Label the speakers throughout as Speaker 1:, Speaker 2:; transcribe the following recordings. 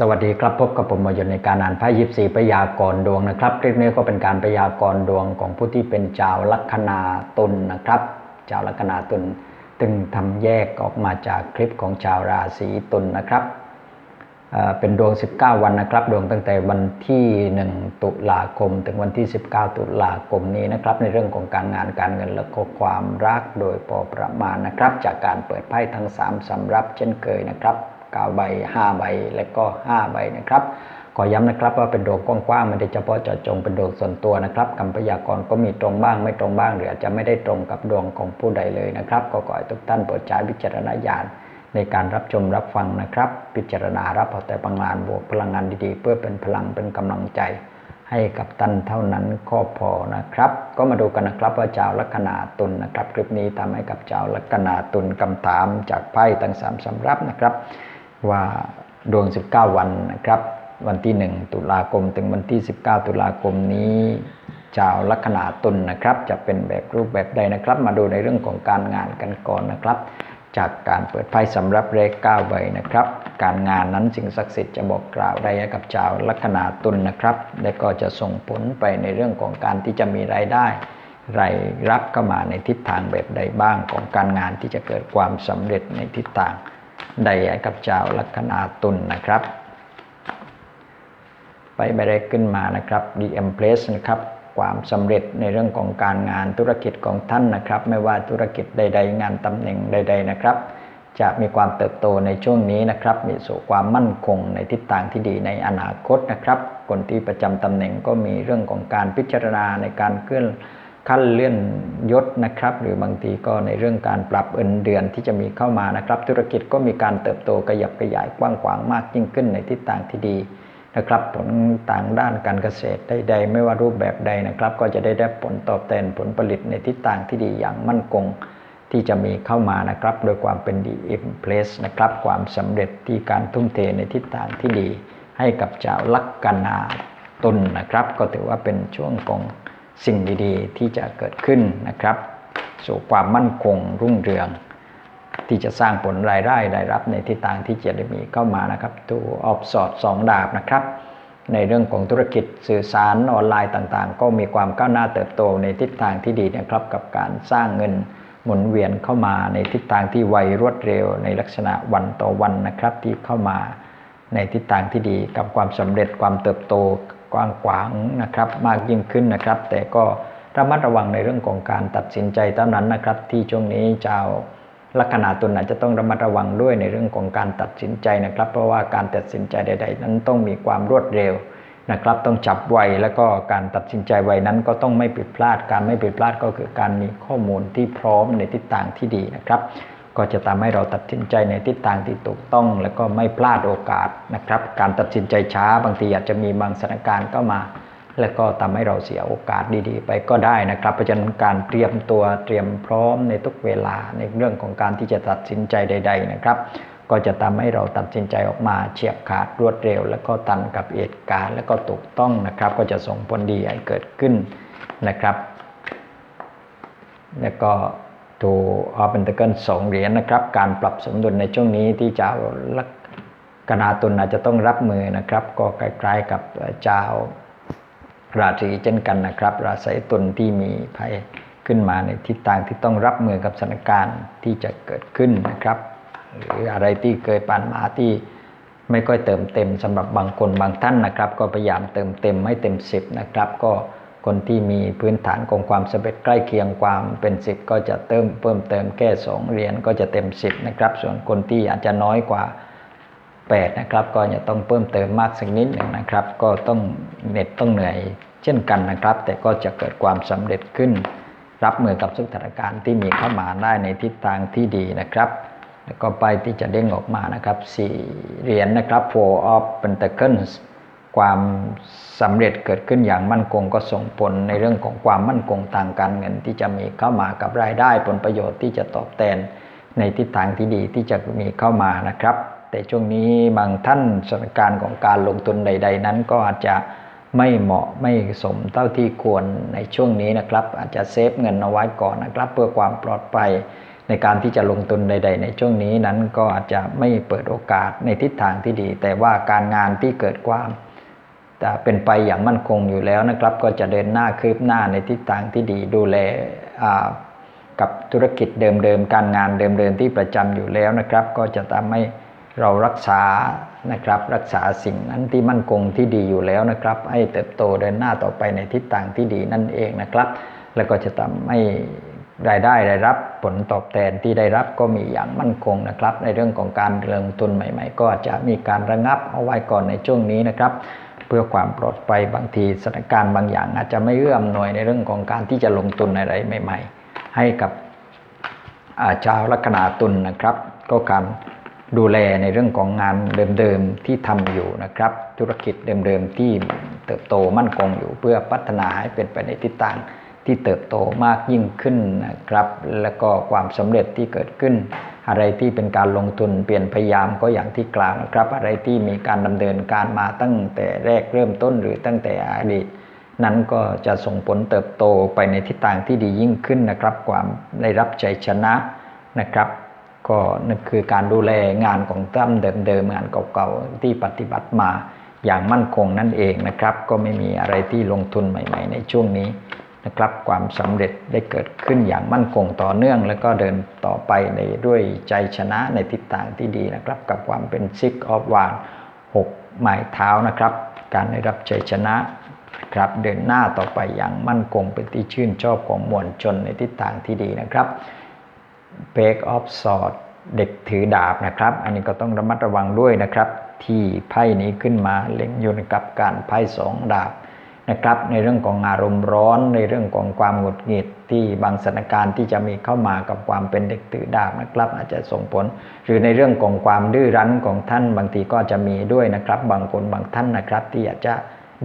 Speaker 1: สวัสดีครับพบกับผมมาอยู่ในการอ่านไพ่ยิปซีพยากรดวงนะครับ คลิปนี้ก็เป็นการพยากรดวงของผู้ที่เป็นชาวลัคนาตุลนะครับชาวลัคนาตุลตึงทำแยกออกมาจากคลิปของชาวราศีตุลนะครับเป็นดวง 19 วันนะครับ ดวงตั้งแต่วันที่ 1 ตุลาคม ถึงวันที่ 19 ตุลาคมนี้นะครับ ในเรื่องของการงานการเงินและก็ความรักโดยพอประมาณนะครับ จากการเปิดไพ่ทั้ง 3สำรับเช่นเคยนะครับ 9 ใบ 5 ใบ และก็ 5 ใบนะครับขอย้ำนะครับว่าเป็นดวงกว้างๆไม่ได้เฉพาะเจาะจงเป็นดวงส่วนตัวนะครับคำพยากรณ์ก็มีตรงบ้างไม่ตรงบ้าง หรืออาจจะไม่ได้ตรงกับดวงของผู้ใดเลยนะครับ ก็ขอให้ทุกท่านโปรดใช้วิจารณญาณในการรับชมรับฟังนะครับ พิจารณารับเอาแต่พลังงานบวกพลังงานดีๆ เพื่อเป็นพลังเป็นกำลังใจ ให้กับท่านเท่านั้นก็พอนะครับ ก็มาดูกันนะครับว่าชาลัคนาตุลนะครับ คลิปนี้ทำให้กับชาลัคนาตุลคำถามจากไพ่ทั้งสามสำรับนะครับ ว่าดวง 19 วันนะครับ วันที่ 1 ตุลาคมถึงวันที่ 19 ตุลาคมนี้ชาวลัคนาตุลนะครับ จะเป็นแบบรูปแบบใดนะครับ มาดูในเรื่องของการงานกันก่อนนะครับ จากการเปิดไพ่สำรับเลข9ใบนะครับ การงานนั้นสิ่งศักดิ์สิทธิ์จะบอกกล่าวได้กับชาวลัคนาตุลนะครับ และก็จะส่งผลไปในเรื่องของการที่จะมีรายได้รายรับเข้ามาในทิศทางแบบใดบ้างของการงานที่จะเกิดความสำเร็จในทิศทาง ใดให้กับชาลัคนาตุลนะครับ ไปใบแรกขึ้นมานะครับ The Empress นะครับ ความสำเร็จในเรื่องของการงานธุรกิจของท่านนะครับ ไม่ว่าธุรกิจใด ๆ งานตำแหน่งใด ๆ นะครับ จะมีความเติบโตในช่วงนี้นะครับ มีสู่ความมั่นคงในทิศทางที่ดีในอนาคตนะครับ คนที่ประจำตำแหน่งก็มีเรื่องของการพิจารณาในการเคลื่อน ขั้นเลื่อนยศนะครับ หรือบางทีก็ในเรื่องการปรับเงินเดือนที่จะมีเข้ามานะครับ ธุรกิจก็มีการเติบโตขยับขยายกว้างขวางมากยิ่งขึ้นในทิศทางที่ดีนะครับ ผลต่างด้านการเกษตรใดๆไม่ว่ารูปแบบใดนะครับ ก็จะได้ได้ผลตอบแทนผลผลิตในทิศทางที่ดีอย่างมั่นคงที่จะมีเข้ามานะครับ โดยความเป็นดีอิมเพลสนะครับ ความสำเร็จที่การทุ่มเทในทิศทางที่ดี ให้กับชาลัคนาตุลนะครับ ก็ถือว่าเป็นช่วงของ สิ่งดีๆ ที่จะเกิดขึ้นนะครับสู่ความมั่นคงรุ่งเรือง ที่จะสร้างผลรายได้รายรับในทิศทางที่จะได้มีเข้ามานะครับตัวออฟสอดสองดาบนะครับ ในเรื่องของธุรกิจสื่อสารออนไลน์ต่างๆ ก็มีความก้าวหน้าเติบโตในทิศทางที่ดีนะครับ กับการสร้างเงินหมุนเวียนเข้ามาในทิศทางที่ไวรวดเร็ว ในลักษณะวันต่อวันนะครับที่เข้ามาในทิศทางที่ดีกับความสำเร็จความเติบโต กว้างขวางนะครับมากยิ่งขึ้นนะครับ แต่ก็ระมัดระวังในเรื่องของการตัดสินใจเท่านั้นนะครับ ที่ช่วงนี้ชาลัคนาตุลอาจจะต้องระมัดระวังด้วยในเรื่องของการตัดสินใจนะครับ เพราะว่าการตัดสินใจใด ๆ นั้นต้องมีความรวดเร็วนะครับ ต้องจับไวแล้วก็การตัดสินใจไวนั้นก็ต้องไม่ผิดพลาด การไม่ผิดพลาดก็คือการมีข้อมูลที่พร้อมในทิศทางที่ดีนะครับ ก็จะทำให้เราตัดสินใจในทิศทางที่ถูกต้องแล้วก็ไม่พลาดโอกาสนะครับ การตัดสินใจช้าบางทีอาจจะมีบางสถานการณ์เข้ามา แล้วก็ทำให้เราเสียโอกาสดีๆ ไปก็ได้นะครับ เพราะฉะนั้นการเตรียมตัวเตรียมพร้อมในทุกเวลาในเรื่องของการที่จะตัดสินใจใด ๆนะครับ ก็จะทำให้เราตัดสินใจออกมาเฉียบขาดรวดเร็ว แล้วก็ตันกับเหตุการณ์แล้วก็ถูกต้องนะครับ ก็จะส่งผลดีให้เกิดขึ้นนะครับ แล้วก็ ถูออเป็นตะเกิลสองเหรียญนะครับ การปรับสมดุลในช่วงนี้ที่เจ้าลัคนาตุลอาจจะต้องรับมือนะครับ ก็คล้ายๆกับเจ้าราศีเช่นกันนะครับ ราศีตุลที่มีภัยขึ้นมาในทิศทางที่ต้องรับมือกับสถานการณ์ที่จะเกิดขึ้นนะครับ หรืออะไรที่เคยผ่านมาที่ไม่ค่อยเติมเต็มสำหรับบางคนบางท่านนะครับ ก็พยายามเติมเต็มให้เต็มสิบนะครับ ก็ คนที่มีพื้นฐานของความสำเร็จใกล้เคียงความเป็นสิบก็จะเติมเพิ่มเติมแค่สองเหรียญก็จะเต็มสิบนะครับ ส่วนคนที่อาจจะน้อยกว่า8นะครับก็จะต้องเพิ่มเติมมากสักนิดหนึ่งนะครับ ก็ต้องเหน็ดต้องเหนื่อยเช่นกันนะครับ แต่ก็จะเกิดความสำเร็จขึ้น รับมือกับสถานการณ์ที่มีเข้ามาได้ในทิศทางที่ดีนะครับ แล้วก็ไปที่จะเด้งออกมานะครับสี่เหรียญนะครับ Four of Pentacles ความสำเร็จเกิดขึ้นอย่างมั่นคงก็ส่งผลในเรื่องของความมั่นคงทางการเงินที่จะมีเข้ามากับรายได้ผลประโยชน์ที่จะตอบแทนในทิศทางที่ดีที่จะมีเข้ามานะครับ แต่ช่วงนี้บางท่านสถานการณ์ของการลงทุนใด ๆ นั้นก็อาจจะไม่เหมาะไม่สมเท่าที่ควรในช่วงนี้นะครับ อาจจะเซฟเงินเอาไว้ก่อนนะครับ เพื่อความปลอดภัยในการที่จะลงทุนใด ๆ ในช่วงนี้นั้นก็อาจจะไม่เปิดโอกาสในทิศทางที่ดี แต่ว่าการงานที่เกิดความ จะเป็นไปอย่างมั่นคงอยู่แล้วนะครับ ก็จะเดินหน้าคืบหน้าในทิศทางที่ดีดูแลกับธุรกิจเดิมๆ การงานเดิมๆที่ประจำอยู่แล้วนะครับ ก็จะทำให้เรารักษานะครับ รักษาสิ่งนั้นที่มั่นคงที่ดีอยู่แล้วนะครับ ให้เติบโตเดินหน้าต่อไปในทิศทางที่ดีนั่นเองนะครับ แล้วก็จะทำให้รายได้ได้รับผลตอบแทนที่ได้รับก็มีอย่างมั่นคงนะครับ ในเรื่องของการลงทุนใหม่ ๆ ก็จะมีการระงับเอาไว้ก่อนในช่วงนี้นะครับ เพื่อความปลอดภัยบางทีสถานการณ์บางอย่าง อาจจะไม่เอื้ออำนวยในเรื่องของการที่จะลงทุนอะไรใหม่ ๆ ให้กับชาวลัคนาตุลนนะครับ ก็การดูแลในเรื่องของงานเดิมๆที่ทำอยู่นะครับ ธุรกิจเดิมๆที่เติบโตมั่นคงอยู่เพื่อพัฒนาให้เป็นไปในทิศทางที่เติบโตมากยิ่งขึ้นนะครับ แล้วก็ความสำเร็จที่เกิดขึ้น อะไรที่เป็นการลงทุนเปลี่ยนพยายามก็อย่างที่กล่าวนะครับ อะไรที่มีการดำเนินการมาตั้งแต่แรกเริ่มต้นหรือตั้งแต่อดีต นั้นก็จะส่งผลเติบโตไปในทิศทางที่ดียิ่งขึ้นนะครับ ความได้รับใจชนะนะครับก็นั่นคือการดูแลงานของตั้มเดิมๆงานเก่าๆที่ปฏิบัติมาอย่างมั่นคงนั่นเองนะครับ ก็ไม่มีอะไรที่ลงทุนใหม่ ๆ ในช่วงนี้ นะครับความสำเร็จได้เกิดขึ้นอย่างมั่นคงต่อเนื่อง แล้วก็เดินต่อไปในด้วยใจชนะในทิศทางที่ดีนะครับ กับความเป็นซิกออฟวานหกไม้เท้านะครับ การได้รับใจชนะครับเดินหน้าต่อไปอย่างมั่นคงเป็นที่ชื่นชอบของมวลชนในทิศทางที่ดีนะครับเบกออฟสอดเด็กถือดาบนะครับ อันนี้ก็ต้องระมัดระวังด้วยนะครับ ที่ไพ่นี้ขึ้นมาเล็งอยู่กับการไพ่สองดาบ นะครับในเรื่องของอารมณ์ร้อน ในเรื่องของความหงุดหงิดที่บางสถานการณ์ที่จะมีเข้ามากับความเป็นเด็กตื่ดาบนะครับ อาจจะส่งผล หรือในเรื่องของความดื้อรั้นของท่านบางทีก็จะมีด้วยนะครับ บางคนบางท่านนะครับ ที่อาจจะ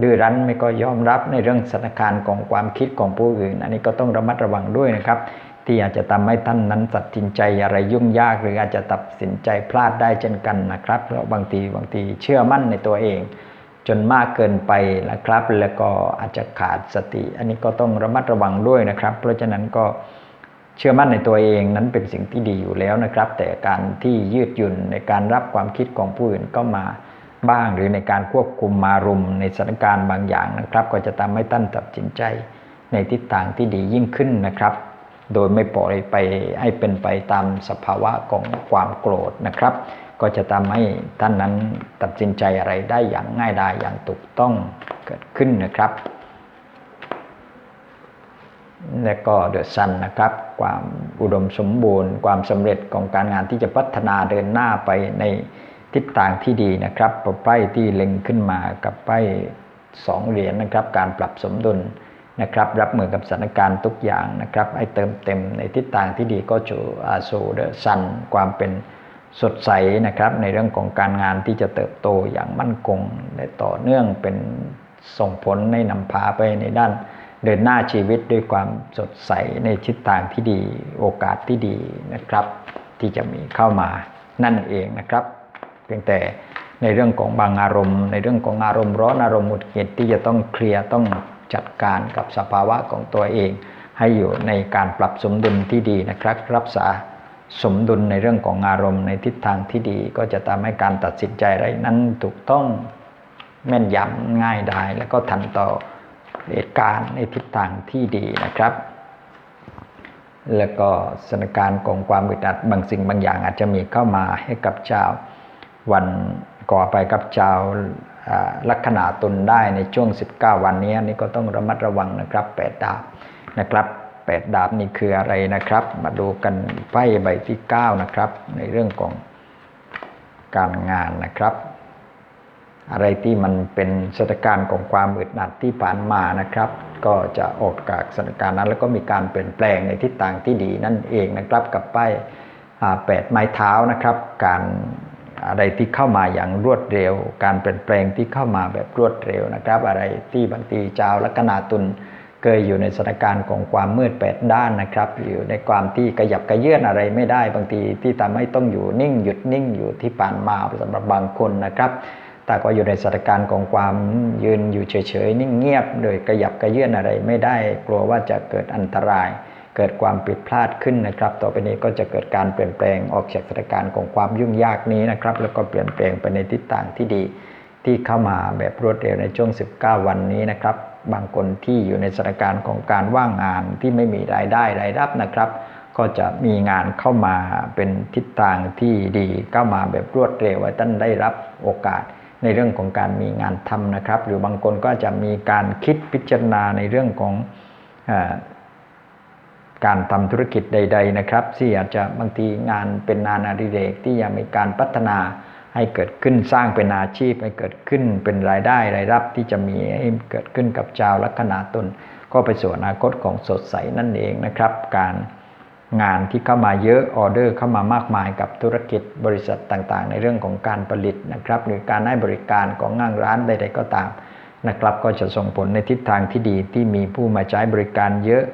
Speaker 1: ดื้อรั้นไม่ก็ยอมรับในเรื่องสถานการณ์ของความคิดของผู้อื่น อันนี้ก็ต้องระมัดระวังด้วยนะครับ ที่อาจจะทำให้ท่านนั้นตัดสินใจอะไรยุ่งยาก หรืออาจจะตัดสินใจพลาดได้เช่นกันนะครับเพราะบางทีบางทีเชื่อมั่นในตัวเอง จนมากเกินไปนะครับ แล้วก็อาจจะขาดสติ อันนี้ก็ต้องระมัดระวังด้วยนะครับ เพราะฉะนั้นก็เชื่อมั่นในตัวเองนั้นเป็นสิ่งที่ดีอยู่แล้วนะครับ แต่การที่ยืดหยุ่นในการรับความคิดของผู้อื่นก็มาบ้าง หรือในการควบคุมมารุมในสถานการณ์บางอย่างนะครับ ก็จะทำให้ท่านตัดสินใจในทิศทางที่ดียิ่งขึ้นนะครับ โดยไม่ปล่อยไปให้เป็นไปตามสภาวะของความโกรธนะครับ ก็จะทำให้ท่านนั้นตัดสินใจอะไรได้อย่างง่ายดายอย่างถูกต้องเกิดขึ้นนะครับ และก็เดือดซันนะครับ ความอุดมสมบูรณ์ ความสำเร็จของการงานที่จะพัฒนาเดินหน้าไปในทิศทางที่ดีนะครับไพ่ที่เล็งขึ้นมากับไพ่สองเหรียญนะครับ การปรับสมดุลนะครับ รับมือกับสถานการณ์ทุกอย่างนะครับ ให้เติมเต็มในทิศทางที่ดีก็จูอาโซเดอะซันความเป็น สดใสนะครับในเรื่องของการงานที่จะเติบโตอย่างมั่นคงและต่อเนื่องเป็นส่งผลในนำพาไปในด้านเดินหน้าชีวิตด้วยความสดใสในทิศทางที่ดีโอกาสที่ดีนะครับ ที่จะมีเข้ามานั่นเองนะครับเพียงแต่ในเรื่องของบางอารมณ์ ในเรื่องของอารมณ์ร้อนอารมณ์หงุดหงิดที่จะต้องเคลียร์ต้องจัดการกับสภาวะของตัวเอง ให้อยู่ในการปรับสมดุลที่ดีนะครับ รักษา สมดุลในเรื่องของอารมณ์ในทิศทางที่ดี ก็จะทำให้การตัดสินใจอะไรนั้นถูกต้องแม่นยำง่ายดายแล้วก็ทันต่อเหตุการณ์ในทิศทางที่ดีนะครับ แล้วก็สถานการณ์ของความอึดอัดบางสิ่งบางอย่างอาจจะมีเข้ามาให้กับเจ้าวันก่อไปกับเจ้าลัคนาตุนได้ในช่วง 19 วันนี้นี่ก็ต้องระมัดระวังนะครับแปดดาบนะครับ แปดดาบนี่คืออะไรนะครับ มาดูกันไพ่ใบที่ 9 นะครับ ในเรื่องของการงานนะครับ อะไรที่มันเป็นสถานการณ์ของความอึดอัดที่ผ่านมานะครับ ก็จะออกจากสถานการณ์นั้น แล้วก็มีการเปลี่ยนแปลงในทิศทางที่ดีนั่นเองนะครับ กับป้ายแปดไม้เท้านะครับ การอะไรที่เข้ามาอย่างรวดเร็ว การเปลี่ยนแปลงที่เข้ามาแบบรวดเร็วนะครับ อะไรที่บางทีเจ้าลัคนาตุล เคยอยู่ในสถานการณ์ของความมืดแปดด้านนะครับ อยู่ในความที่กระยับกระเยื่อนอะไรไม่ได้บางทีที่ทำให้ต้องอยู่นิ่งหยุดนิ่งอยู่ที่ผ่านมาสำหรับบางคนนะครับแต่ก็อยู่ในสถานการณ์ของความยืนอยู่เฉยๆนิ่งเงียบ โดยกระยับกระเยื่อนอะไรไม่ได้ กลัวว่าจะเกิดอันตราย เกิดความผิดพลาดขึ้นนะครับ ต่อไปนี้ก็จะเกิดการเปลี่ยนแปลงออกจากสถานการณ์ของความยุ่งยากนี้นะครับ แล้วก็เปลี่ยนแปลงไปในทิศทางที่ดีที่เข้ามาแบบรวดเร็วในช่วง 19 วันนี้นะครับ บางคนที่อยู่ในสถานการณ์ของการว่างงานที่ไม่มีรายได้รายรับนะครับ ก็จะมีงานเข้ามาเป็นทิศทางที่ดีเข้ามาแบบรวดเร็วท่านได้รับโอกาสในเรื่องของการมีงานทำนะครับ หรือบางคนก็จะมีการคิดพิจารณาในเรื่องของอการทำธุรกิจใด ๆนะครับที่อาจจะบางทีงานเป็นงานอดิเรกที่ยังมีการพัฒนา ให้เกิดขึ้นสร้างเป็นอาชีพ ให้เกิดขึ้นเป็นรายได้รายรับที่จะมีให้เกิดขึ้นกับชาวลัคนาตนก็ไปสู่อนาคตของสดใสนั่นเองนะครับ การงานที่เข้ามาเยอะออเดอร์เข้ามามากมายกับธุรกิจบริษัทต่างๆ ในเรื่องของการผลิตนะครับ หรือการให้บริการของงานร้านใดๆก็ตามนะครับ ก็จะส่งผลในทิศทางที่ดีที่มีผู้มาใช้บริการเยอะ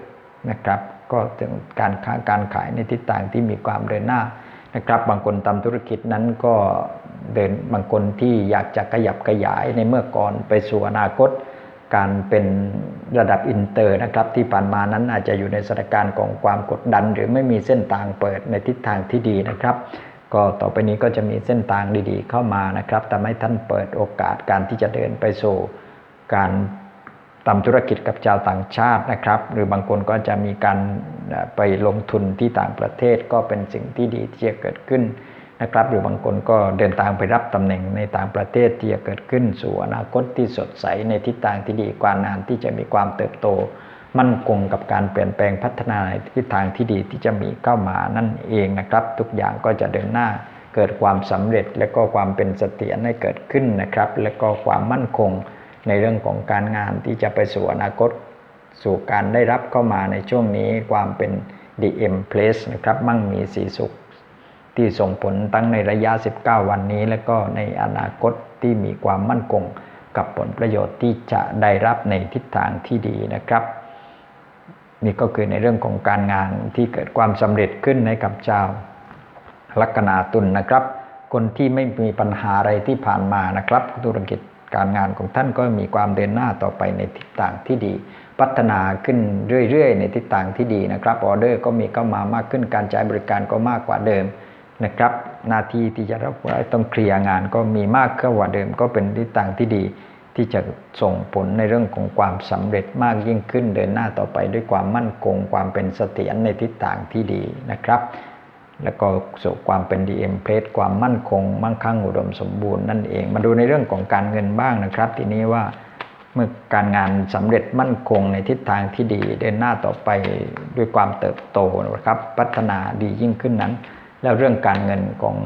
Speaker 1: นะครับ ก็ถึงการค้าการขายในทิศทางที่มีความเดินหน้านะครับ บางคนทำธุรกิจนั้นก็ เดินบางคนที่อยากจะขยับขยายในเมื่อก่อนไปสู่อนาคต การเป็นระดับอินเตอร์นะครับ ที่ผ่านมานั้นอาจจะอยู่ในสถานการณ์ของความกดดัน หรือไม่มีเส้นทางเปิดในทิศทางที่ดีนะครับ ก็ต่อไปนี้ก็จะมีเส้นทางดีๆ เข้ามานะครับทำให้ท่านเปิดโอกาสการที่จะเดินไปสู่การทำธุรกิจกับชาวต่างชาตินะครับ หรือบางคนก็จะมีการไปลงทุนที่ต่างประเทศก็เป็นสิ่งที่ดีที่จะเกิดขึ้น นะครับ หรือบางคนก็เดินทางไปรับตำแหน่งในต่างประเทศที่จะเกิดขึ้นสู่อนาคตที่สดใสในทิศทางที่ดีกว่านานที่จะมีความเติบโต มั่นคงกับการเปลี่ยนแปลงพัฒนาในทิศทางที่ดีที่จะมีเข้ามานั่นเองนะครับ ทุกอย่างก็จะเดินหน้าเกิดความสำเร็จและก็ความเป็นเสถียรให้เกิดขึ้นนะครับ และก็ความมั่นคงในเรื่องของการงานที่จะไปสู่อนาคต สู่การได้รับเข้ามาในช่วงนี้ความเป็น DM Place นะครับ มั่งมีสีสุข ที่ส่งผลตั้งในระยะ 19 วันนี้ และก็ในอนาคตที่มีความมั่นคงกับผลประโยชน์ที่จะได้รับในทิศทางที่ดีนะครับ นี่ก็คือในเรื่องของการงานที่เกิดความสำเร็จขึ้นในกับเจ้าลัคนาตุลนนะครับ คนที่ไม่มีปัญหาอะไรที่ผ่านมานะครับ ธุรกิจการงานของท่านก็มีความเดินหน้าต่อไปในทิศทางที่ดี พัฒนาขึ้นเรื่อยๆ ในทิศทางที่ดีนะครับออเดอร์ก็มีเข้ามามากขึ้นการใช้บริการก็มากกว่าเดิม นะครับหน้าที่ที่จะรับไว้ต้องเคลียร์งานก็มีมากขึ้นกว่าเดิม ก็เป็นทิศทางที่ดีที่จะส่งผลในเรื่องของความสำเร็จมากยิ่งขึ้นเดินหน้าต่อไปด้วยความมั่นคง ความเป็นเสถียรในทิศทางที่ดีนะครับแล้วก็สู่ความเป็น DM p l a t e ความมั่นคง มั่งคั่งอุดมสมบูรณ์นั่นเอง มาดูในเรื่องของการเงินบ้างนะครับ ทีนี้ว่าเมื่อการงานสำเร็จมั่นคงในทิศทางที่ดีเดินหน้าต่อไปด้วยความเติบโตนะครับ พัฒนาดียิ่งขึ้นนั้น แล้วเรื่องการเงินของ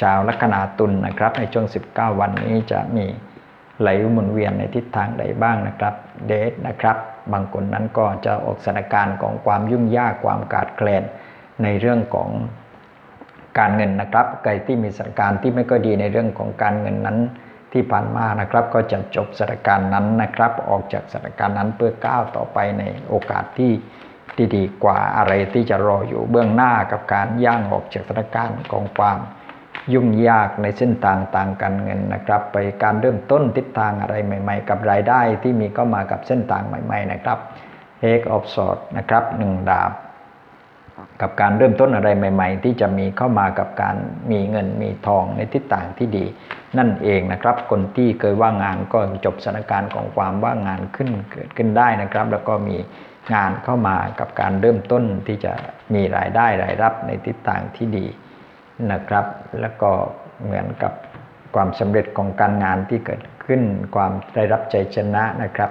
Speaker 1: ชาวลัคนาตุลนนะครับ ในช่วง 19 วันนี้จะมีไหลหมุนเวียนในทิศทางใดบ้างนะครับ เดทนะครับ บางคนนั้นก็จะออกสถานการณ์ของความยุ่งยากความขาดแคลนในเรื่องของการเงินนะครับใครที่มีสถานการณ์ที่ไม่ก็ดีในเรื่องของการเงินนั้นที่ผ่านมานะครับ ก็จะจบสถานการณ์นั้นนะครับ ออกจากสถานการณ์นั้นเพื่อก้าวต่อไปในโอกาสที่ ที่ดีกว่าอะไรที่จะรออยู่เบื้องหน้ากับการย่างออกจากสถานการณ์ของความยุ่งยากในเส้นทางต่างการเงินนะครับ ไปการเริ่มต้นทิศทางอะไรใหม่ ๆ กับรายได้ที่มีเข้ามากับเส้นทางใหม่ ๆ นะครับ Eight of Swords นะครับหนึ่งดาบ กับการเริ่มต้นอะไรใหม่ ๆ ที่จะมีเข้ามากับการมีเงินมีทองในทิศทางที่ดี นั่นเองนะครับ คนที่เคยว่างงานก็จบสถานการณ์ของความว่างงานขึ้นเกิดขึ้นได้นะครับ แล้วก็มี งานเข้ามากับการเริ่มต้นที่จะมีรายได้รายรับในทิศทางที่ดีนะครับ แล้วก็เหมือนกับความสำเร็จของการงานที่เกิดขึ้น ความได้รับใจชนะนะครับ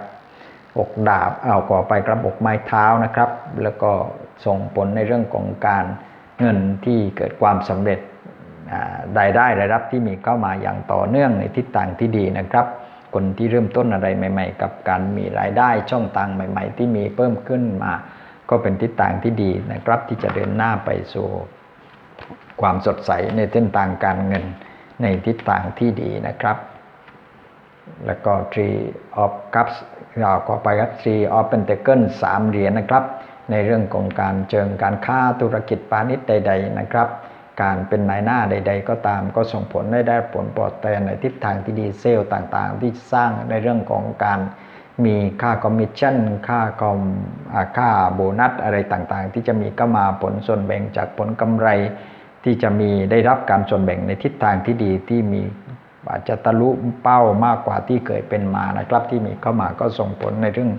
Speaker 1: อกดาบเอาก่อไปกระบอกไม้เท้านะครับ แล้วก็ส่งผลในเรื่องของการเงินที่เกิดความสำเร็จรายได้รายรับที่มีเข้ามาอย่างต่อเนื่องในทิศทางที่ดีนะครับ คนที่เริ่มต้นอะไรใหม่ ๆ กับการมีรายได้ช่องทางใหม่ ๆ ที่มีเพิ่มขึ้นมา ก็เป็นทิศทางที่ดีนะครับ ที่จะเดินหน้าไปสู่ความสดใสในเส้นทางการเงินในทิศทางที่ดีนะครับ แล้วก็ Tree of Cups เราก็ไปครับ Tree of Pentacles สามเหรียญนะครับ ในเรื่องของการเจิงการค้าธุรกิจพาณิชย์ใด ๆ นะครับ การเป็นนายหน้าใด ๆ ก็ตามก็ส่งผลได้ได้ผลปลอดแทนในทิศทางที่ดีเซลต่างๆ ที่สร้างในเรื่องของการมีค่าคอมมิชชั่น ค่าคอมค่าโบนัสอะไรต่างๆ ที่จะมีก็มาผลส่วนแบ่งจากผลกำไร ที่จะมีได้รับการส่วนแบ่งในทิศทางที่ดีที่มีอาจจะทะลุเป้ามากกว่าที่เคยเป็นมานะครับ ที่มีเข้ามาก็ส่งผลในเรื่อง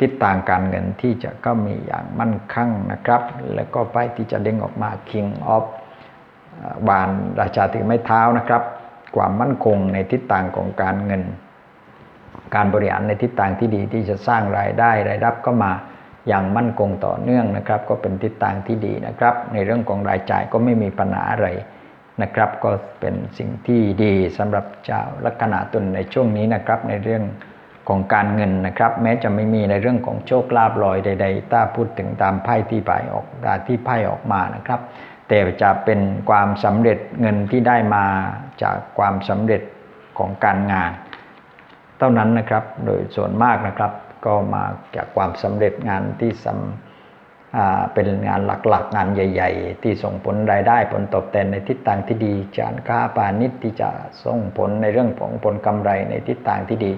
Speaker 1: ทิศทางการเงินที่จะก็มีอย่างมั่นคงนะครับ แล้วก็ไปที่จะเด้งออกมา King of บานราชาถือไม้เท้านะครับ ความมั่นคงในทิศทางของการเงิน การบริหารในทิศทางที่ดีที่จะสร้างรายได้รายรับก็มาอย่างมั่นคงต่อเนื่องนะครับ ก็เป็นทิศทางที่ดีนะครับ ในเรื่องของรายจ่ายก็ไม่มีปัญหาอะไรนะครับ ก็เป็นสิ่งที่ดีสำหรับเจ้าลัคนาตุลในช่วงนี้นะครับ ในเรื่องของการเงินนะครับ แม้จะไม่มีในเรื่องของโชคลาภลอยใด ๆ ถ้าพูดถึงตามไพ่ที่ไพ่ออกที่ไพ่ออกมานะครับ แต่จะเป็นความสำเร็จเงินที่ได้มาจากความสำเร็จของการงาน เท่านั้นนะครับโดยส่วนมากนะครับก็มาจากความสำเร็จงานที่สำเป็นงานหลักๆ งานใหญ่ ๆ ที่ส่งผลรายได้ผลตอบแทนในทิศทางที่ดีการค้าปาณิชย์ที่จะส่งผลในเรื่องของผลกำไรในทิศทางที่ดี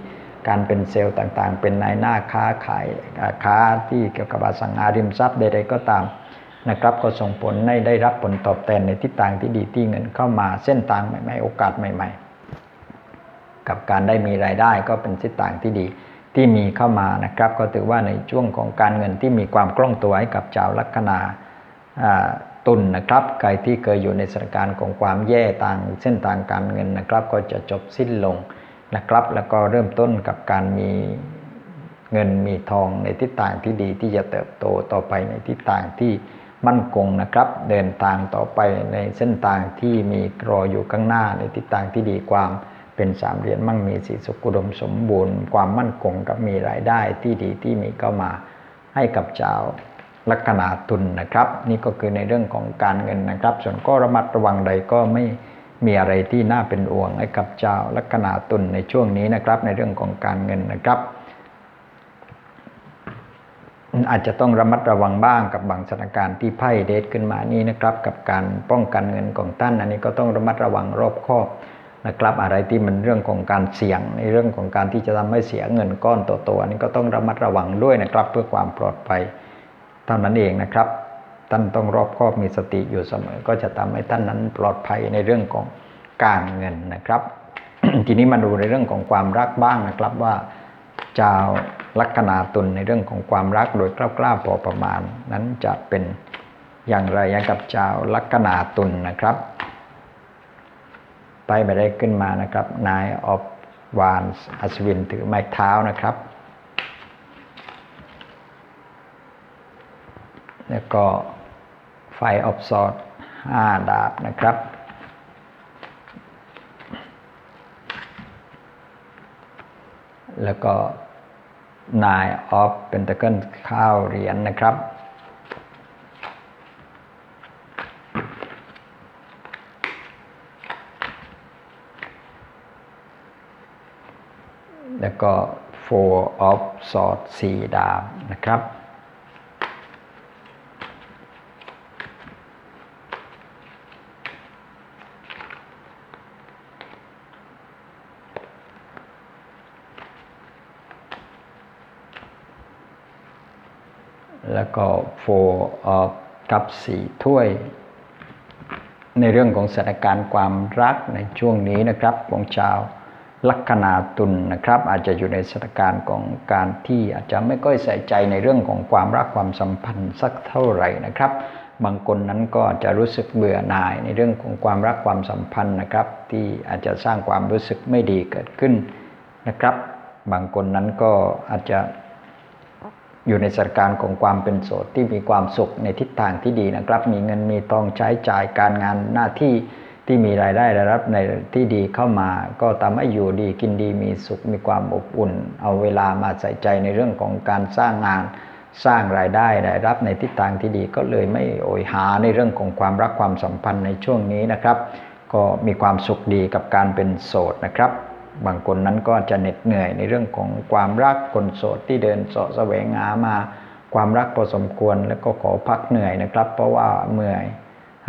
Speaker 1: การเป็นเซลล์ต่างๆ เป็นนายหน้าค้าขายค้าที่เกี่ยวกับอสังหาริมทรัพย์ใดๆก็ตาม นะครับก็ส่งผลให้ได้รับผลตอบแทนในทิศทางที่ดีที่เงินเข้ามาเส้นทางใหม่ ๆ โอกาสใหม่ ๆ กับการได้มีรายได้ก็เป็นทิศทางที่ดีที่มีเข้ามานะครับ ก็ถือว่าในช่วงของการเงินที่มีความคล่องตัวให้กับชาวลัคนาตุลนนะครับใครที่เคยอยู่ในสถานการณ์ของความแย่ต่างเส้นทางการเงินนะครับ ก็จะจบสิ้นลงนะครับ แล้วก็เริ่มต้นกับการมีเงินมีทองในทิศทางที่ดีที่จะเติบโตต่อไปในทิศทางที่ มั่นคงนะครับ เดินทางต่อไปในเส้นทางที่มีรออยู่ข้างหน้าในทิศทางที่ดีความเป็นสามเหรียญมั่งมีสีสุขุดมสมบูรณ์ ความมั่นคงกับมีรายได้ที่ดีที่มีเข้ามาให้กับชาลัคนาตุลนนะครับ นี่ก็คือในเรื่องของการเงินนะครับ ส่วนก็ระมัดระวังใดก็ไม่มีอะไรที่น่าเป็นห่วงให้กับชาลัคนาตุลในช่วงนี้นะครับ ในเรื่องของการเงินนะครับ อาจจะต้องระมัดระวังบ้างกับบางสถานการณ์ที่ไพ่เดทขึ้นมานี้นะครับ กับการป้องกันเงินของท่าน อันนี้ก็ต้องระมัดระวังรอบคอบนะครับ อะไรที่มันเรื่องของการเสี่ยงในเรื่องของการที่จะทำให้เสียเงินก้อนโตๆอันนี้ก็ต้องระมัดระวังด้วยนะครับ เพื่อความปลอดภัยเท่านั้นเองนะครับท่านต้องรอบคอบมีสติอยู่เสมอ ก็จะทำให้ท่านนั้นปลอดภัยในเรื่องของการเงินนะครับ ทีนี้มาดูในเรื่องของความรักบ้างนะครับว่า ชาวลัคนาตุลในเรื่องของความรักโดยคร่าวๆพอประมาณ นั้นจะเป็นอย่างไรกับชาวลัคนาตุลนะครับไปไม่ได้ขึ้นมานะครับนายออฟวานอัศวินถือไม้เท้านะครับ แล้วก็ไฟออฟซอดห้าดาบนะครับแล้วก็ nine of pentacle ข้าวเหรียญนนะครับ แล้วก็ four of swords สี่ดาบนะครับ แล้วก็ four of กับสี่ถ้วย ในเรื่องของสถานการณ์ความรักในช่วงนี้นะครับของชาวลัคนาตุลนนะครับ อาจจะอยู่ในสถานการณ์ของการที่อาจจะไม่ค่อยใส่ใจในเรื่องของความรักความสัมพันธ์สักเท่าไหร่นะครับ บางคนนั้นก็จะรู้สึกเบื่อหน่ายในเรื่องของความรักความสัมพันธ์นะครับ ที่อาจจะสร้างความรู้สึกไม่ดีเกิดขึ้นนะครับ บางคนนั้นก็อาจจะ อยู่ในสถานการณ์ของความเป็นโสดที่มีความสุขในทิศทางที่ดีนะครับ มีเงินมีทองใช้จ่ายการงานหน้าที่ที่มีรายได้รายรับในที่ดีเข้ามา ก็ทำให้อยู่ดีกินดีมีสุขมีความอบอุ่น เอาเวลามาใส่ใจในเรื่องของการสร้างงานสร้างรายได้รายรับในทิศทางที่ดีก็เลยไม่โอยหาในเรื่องของความรักความสัมพันธ์ในช่วงนี้นะครับ ก็มีความสุขดีกับการเป็นโสดนะครับ บางคนนั้นก็จะเหน็ดเหนื่อยในเรื่องของความรักคนโสดที่เดินเสาะแสวงหามาความรักพอสมควรแล้วก็ขอพักเหนื่อยนะครับ เพราะว่าเมื่อย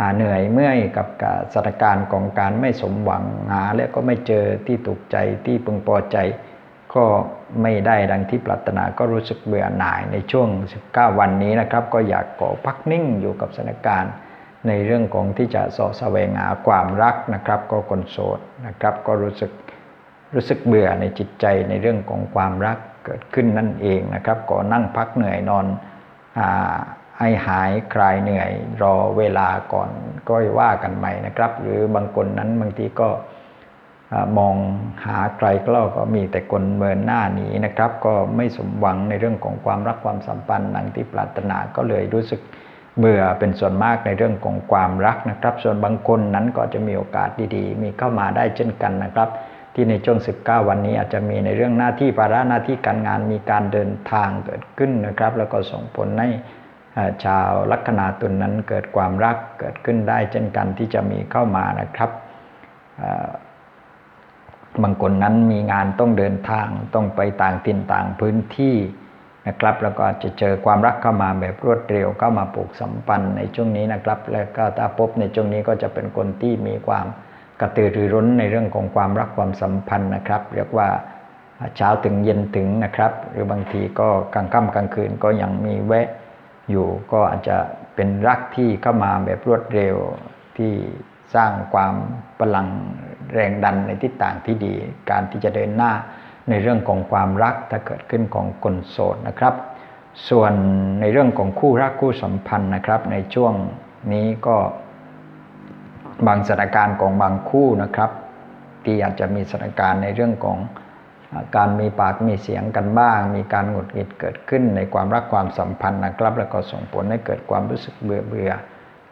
Speaker 1: หาเหนื่อยเมื่อยกับสถานการณ์ของการไม่สมหวังหาแล้วก็ไม่เจอที่ถูกใจที่พึงพอใจ ก็ไม่ได้ดังที่ปรารถนาก็รู้สึกเบื่อหน่ายในช่วง 19 วันนี้นะครับ ก็อยากขอพักนิ่งอยู่กับสถานการณ์ในเรื่องของที่จะสอแสวงหาความรักนะครับ ก็คนโสดนะครับ ก็รู้สึก รู้สึกเบื่อในจิตใจในเรื่องของความรักเกิดขึ้นนั่นเองนะครับก็นั่งพักเหนื่อยนอนให้หายคลายเหนื่อยรอเวลาก่อนก็ว่ากันใหม่นะครับ หรือบางคนนั้นบางทีก็มองหาใครก็ก็มีแต่คนเมินหน้านี้นะครับ ก็ไม่สมหวังในเรื่องของความรักความสัมพันธ์ดังที่ปรารถนาก็เลยรู้สึกเบื่อเป็นส่วนมากในเรื่องของความรักนะครับ ส่วนบางคนนั้นก็จะมีโอกาสดีๆ มีเข้ามาได้เช่นกันนะครับ ที่ในช่วง 19 วันนี้อาจจะมีในเรื่องหน้าที่ภาระหน้าที่การงานมีการเดินทางเกิดขึ้นนะครับ แล้วก็ส่งผลให้ชาวลัคนาตุลนนั้นเกิดความรักเกิดขึ้นได้ เช่นกันที่จะมีเข้ามานะครับบางคนนั้นมีงานต้องเดินทางต้องไปต่างถิ่นต่างพื้นที่นะครับ แล้วก็จะเจอความรักเข้ามาแบบรวดเร็วเข้ามาปลูกสัมพันธ์ในช่วงนี้นะครับ แล้วก็ถ้าพบในช่วงนี้ก็จะเป็นคนที่มีความ กระตือรือร้นในเรื่องของความรักความสัมพันธ์นะครับ เรียกว่าเช้าถึงเย็นถึงนะครับ หรือบางทีก็กลางค่ำกลางคืนก็ยังมีแวะอยู่ก็อาจจะเป็นรักที่เข้ามาแบบรวดเร็วที่สร้างความพลังแรงดันในทิศทางที่ดี การที่จะเดินหน้าในเรื่องของความรักถ้าเกิดขึ้นของคนโสดนะครับ ส่วนในเรื่องของคู่รักคู่สัมพันธ์นะครับ ในช่วงนี้ก็ บางสถานการณ์ของบางคู่นะครับ ที่อาจจะมีสถานการณ์ในเรื่องของการมีปากมีเสียงกันบ้าง มีการหงุดหงิดเกิดขึ้นในความรักความสัมพันธ์นะครับ แล้วก็ส่งผลให้เกิดความรู้สึกเบื่อเบื่อ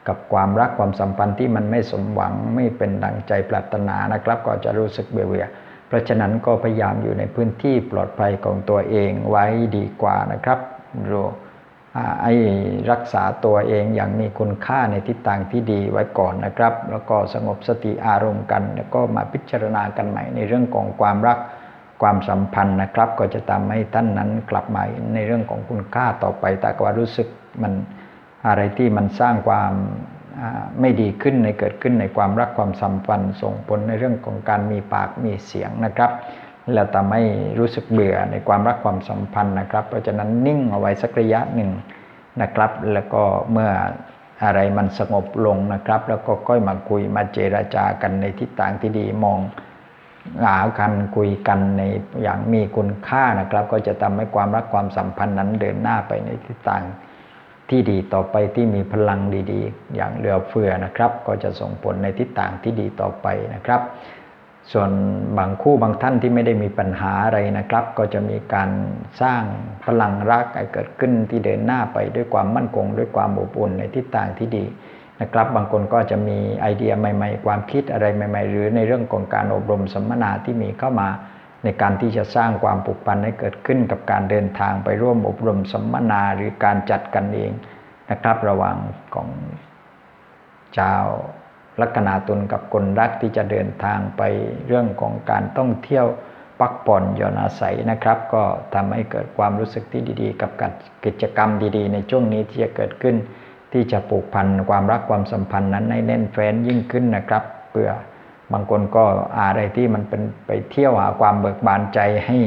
Speaker 1: กับความรักความสัมพันธ์ที่มันไม่สมหวังไม่เป็นดังใจปรารถนานะครับ ก็จะรู้สึกเบื่อเบื่อเพราะฉะนั้นก็พยายามอยู่ในพื้นที่ปลอดภัยของตัวเองไว้ดีกว่านะครับรู้ ไอ้รักษาตัวเองอย่างมีคุณค่าในทิศทางที่ดีไว้ก่อนนะครับ แล้วก็สงบสติอารมณ์กัน แล้วก็มาพิจารณากันใหม่ในเรื่องของความรักความสัมพันธ์นะครับ ก็จะทำให้ท่านนั้นกลับมาในเรื่องของคุณค่าต่อไป แต่ว่ารู้สึกมันอะไรที่มันสร้างความไม่ดีขึ้นในเกิดขึ้นในความรักความสัมพันธ์ส่งผลในเรื่องของการมีปากมีเสียงนะครับ แล้วทำให้รู้สึกเบื่อในความรักความสัมพันธ์นะครับ เพราะฉะนั้นนิ่งเอาไว้สักระยะหนึ่งนะครับ แล้วก็เมื่ออะไรมันสงบลงนะครับ แล้วก็ค่อยมาคุยมาเจราจากันในทิศทางที่ดีมองหากันคุยกันในอย่างมีคุณค่านะครับ ก็จะทำให้ความรักความสัมพันธ์นั้นเดินหน้าไปในทิศทางที่ดีต่อไปที่มีพลังดีๆ อย่างเรือเฟือนะครับ ก็จะส่งผลในทิศทางที่ดีต่อไปนะครับ ส่วนบางคู่บางท่านที่ไม่ได้มีปัญหาอะไรนะครับ ก็จะมีการสร้างพลังรักให้เกิดขึ้นที่เดินหน้าไปด้วยความมั่นคง ด้วยความอบอุ่นในทิศทางที่ดีนะครับ บางคนก็จะมีไอเดียใหม่ๆ ความคิดอะไรใหม่ ๆ หรือในเรื่องของการอบรมสัมมนาที่มีเข้ามา ในการที่จะสร้างความผูกพันให้เกิดขึ้นกับการเดินทางไปร่วมอบรมสัมมนาหรือการจัดกันเองนะครับระหว่างของชาว ลัคนาตุลกับคนรักที่จะเดินทางไปเรื่องของการต้องเที่ยวพักผ่อนย่อนอาศัยนะครับ ก็ทำให้เกิดความรู้สึกที่ดีๆ กับการกิจกรรมดีๆ ในช่วงนี้ที่จะเกิดขึ้น ที่จะปลูกพันความรักความสัมพันธ์นั้นให้แน่นแฟ้นยิ่งขึ้นนะครับเพื่อบางคนก็อะไรที่มันเป็นไปเที่ยวหาความเบิกบานใจให้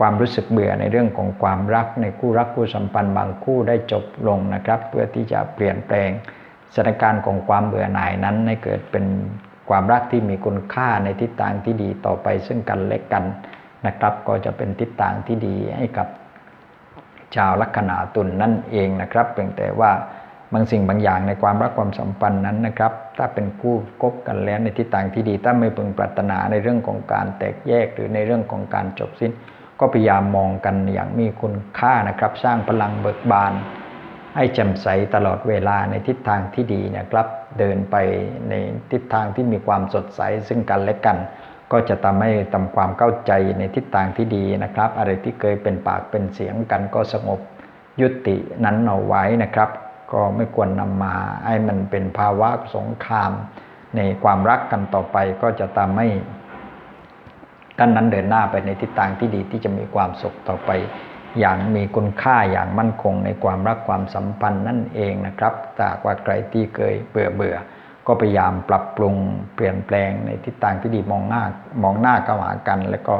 Speaker 1: ความรู้สึกเบื่อในเรื่องของความรักในคู่รักคู่สัมพันธ์บางคู่ได้จบลงนะครับ เพื่อที่จะเปลี่ยนแปลง สถานการณ์ของความเบื่อหน่ายนั้นให้เกิดเป็นความรักที่มีคุณค่าในทิศทางที่ดีต่อไปซึ่งกันและกันนะครับ ก็จะเป็นทิศทางที่ดีให้กับชาวลัคนาตุลนนั่นเองนะครับเพียงแต่ว่าบางสิ่งบางอย่างในความรักความสัมพันธ์นั้นนะครับ ถ้าเป็นคู่คบกันแล้วในทิศทางที่ดีถ้าไม่พึงปรารถนาในเรื่องของการแตกแยกหรือในเรื่องของการจบสิ้น ก็พยายามมองกันอย่างมีคุณค่านะครับ สร้างพลังเบิกบาน ให้แจ่มใสตลอดเวลาในทิศทางที่ดีนะครับ เดินไปในทิศทางที่มีความสดใสซึ่งกันและกัน ก็จะทำให้ทำความเข้าใจในทิศทางที่ดีนะครับ อะไรที่เคยเป็นปากเป็นเสียงกันก็สงบยุตินั้นเอาไว้นะครับ ก็ไม่ควรนำมาให้มันเป็นภาวะสงคราม ในความรักกันต่อไปก็จะทำให้ท่านนั้นเดินหน้าไปในทิศทางที่ดีที่จะมีความสุขต่อไป อย่างมีคุณค่าอย่างมั่นคงในความรักความสัมพันธ์นั่นเองนะครับจากว่าใครที่เคยเบื่อเบื่อก็พยายามปรับปรุงเปลี่ยนแปลงในทิศทางที่ดีมองหน้ามองหน้าเข้าหากัน แล้วก็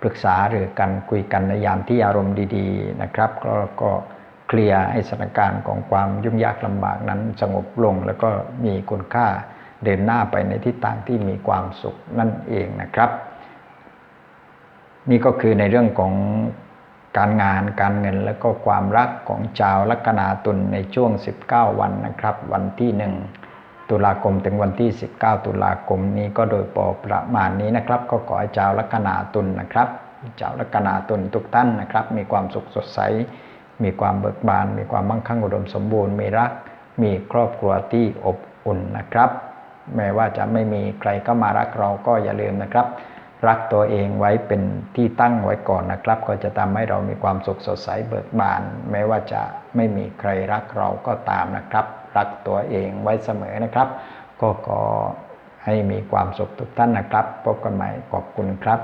Speaker 1: ปรึกษาหรือกันคุยกันในยามที่อารมณ์ดีๆนะครับก็ก็เคลียร์ให้สถานการณ์ของความยุ่งยากลำบากนั้นสงบลง แล้วก็มีคุณค่าเดินหน้าไปในทิศทางที่มีความสุขนั่นเองนะครับ นี่ก็คือในเรื่องของ การงานการเงินและก็ความรักของชาวลัคนาตุลในช่วง 19 วันนะครับ วันที่ 1 ตุลาคมถึงวันที่ 19 ตุลาคมนี้ก็โดยปอประมาณนี้นะครับ ก็ขอให้ชาวลัคนาตุลนะครับชาวลัคนาตุลทุกท่านนะครับ มีความสุขสดใส มีความเบิกบาน มีความมั่งคั่งอุดมสมบูรณ์ มีรัก มีครอบครัวที่อบอุ่นนะครับ แม้ว่าจะไม่มีใครเข้ามารักเราก็อย่าลืมนะครับ รักตัวเองไว้เป็นที่ตั้งไว้ก่อนนะครับ ก็จะทำให้เรามีความสุขสดใสเบิกบาน แม้ว่าจะไม่มีใครรักเราก็ตามนะครับ รักตัวเองไว้เสมอนะครับ ก็ขอให้มีความสุขทุกท่านนะครับ พบกันใหม่ขอบคุณครับ